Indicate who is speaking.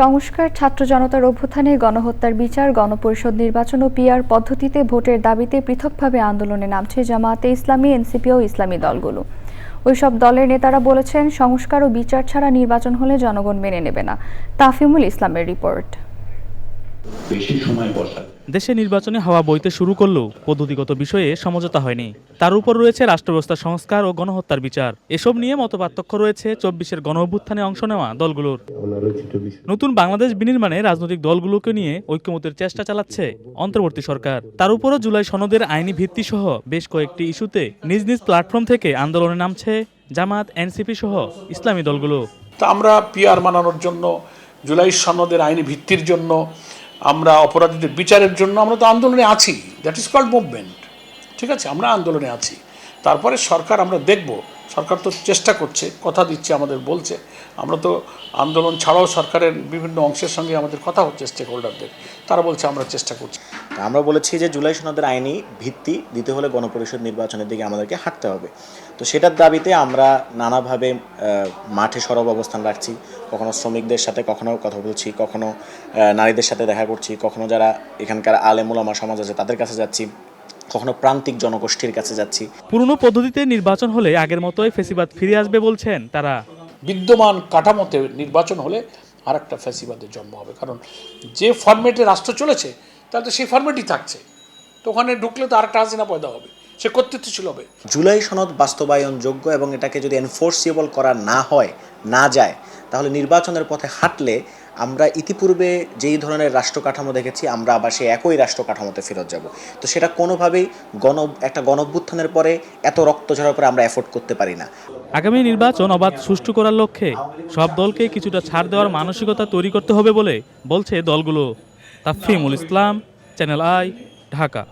Speaker 1: সংস্কার, ছাত্র জনতার অভ্যুত্থানে গণহত্যার বিচার, গণপরিষদ নির্বাচন ও পিআর পদ্ধতিতে ভোটের দাবিতে পৃথকভাবে আন্দোলনে নামছে জামাতে ইসলামী, এনসিপি ও ইসলামী দলগুলো। ওইসব দলের নেতারা বলেছেন, সংস্কার ও বিচার ছাড়া নির্বাচন হলে জনগণ মেনে নেবে না। তাফিমুল ইসলামের রিপোর্ট।
Speaker 2: বেশি সময় বসা
Speaker 3: দেশে নির্বাচনে হাওয়া বইতে শুরু করলেও পদ্ধতিগত বিষয়ে সমঝোতা হয়নি। তার উপর রয়েছে রাষ্ট্রব্যবস্থা সংস্কার ও গণহত্যার বিচার। এসব নিয়ে মতপার্থক্য রয়েছে চব্বিশের গণ অভ্যুত্থানে অংশ নেওয়া দলগুলোর। নতুন বাংলাদেশ বিনির্মাণে রাজনৈতিক দলগুলোকে নিয়ে ঐক্যমতের চেষ্টা চালাচ্ছে অন্তর্বর্তী সরকার। তার উপরও জুলাই সনদের আইনি ভিত্তি সহ বেশ কয়েকটি ইস্যুতে নিজ নিজ প্ল্যাটফর্ম থেকে আন্দোলনে নামছে জামাত এনসিপি সহ ইসলামী দলগুলো।
Speaker 4: তা আমরা পিআর মানানোর জন্য জুলাই সনদের আইনি ভিত্তির জন্য আমরা অপরাধীদের বিচারের জন্য আমরা তো আন্দোলনে আছি। দ্যাট ইজ কল্ড মুভমেন্ট ঠিক আছে? আমরা আন্দোলনে আছি। তারপরে সরকার আমরা দেখব, সরকার তো চেষ্টা করছে, কথা দিচ্ছে, আমাদের বলছে। আমরা তো আন্দোলন ছাড়াও সরকারের বিভিন্ন অংশের সঙ্গে আমাদের কথা হচ্ছে স্টেক হোল্ডারদের তারা বলছে আমরা চেষ্টা করছি।
Speaker 5: আমরা বলেছি যে জুলাই সনদের আইনি ভিত্তি দিতে হলে গণপরিষদ নির্বাচনের দিকে আমাদেরকে হাঁটতে হবে। তো সেটার দাবিতে আমরা নানাভাবে মাঠে সরব অবস্থান রাখছি। কখনো শ্রমিকদের সাথে কখনো কথা বলছি, কখনো নারীদের সাথে দেখা করছি, কখনো যারা এখানকার আলেমুলামা সমাজ আছে তাদের কাছে যাচ্ছি। কখনো প্রান্তিক জনগোষ্ঠীর কাছে যাচ্ছি।
Speaker 3: পুরনো পদ্ধতিতে নির্বাচন হলে আগের মতোই ফেসিবাদ ফিরে আসবে বলছেন তারা।
Speaker 4: বিদ্যমান কাঠামোতে নির্বাচন হলে আর একটা ফ্যাসিবাদের জন্ম হবে। কারণ যে ফরম্যাটে রাষ্ট্র চলেছে তাহলে তো সেই ফরম্যাটই থাকছে। তো ওখানে ঢুকলে তো আর একটা হাসিনা পয়দা হবে। সে কর্তৃত্বশীল হবে।
Speaker 5: জুলাই সনদ বাস্তবায়নযোগ্য এবং এটাকে যদি এনফোর্সিবল করা না হয় না যায় তাহলে নির্বাচনের পথে হাঁটলে আমরা ইতিপূর্বে যেই ধরনের রাষ্ট্র কাঠামো দেখেছি, আমরা আবার সেই একই রাষ্ট্র কাঠামোতে ফেরত যাব। তো সেটা কোনোভাবেই গণ, একটা গণভ্যুত্থানের পরে এত রক্ত ঝরার পরে আমরা অ্যাফোর্ড করতে পারি না।
Speaker 3: আগামী নির্বাচন অবাধ সুষ্ঠু করার লক্ষ্যে সব দলকে কিছুটা ছাড় দেওয়ার মানসিকতা তৈরি করতে হবে বলে বলছে দলগুলো। Tafimul Islam, channel I, Dhaka.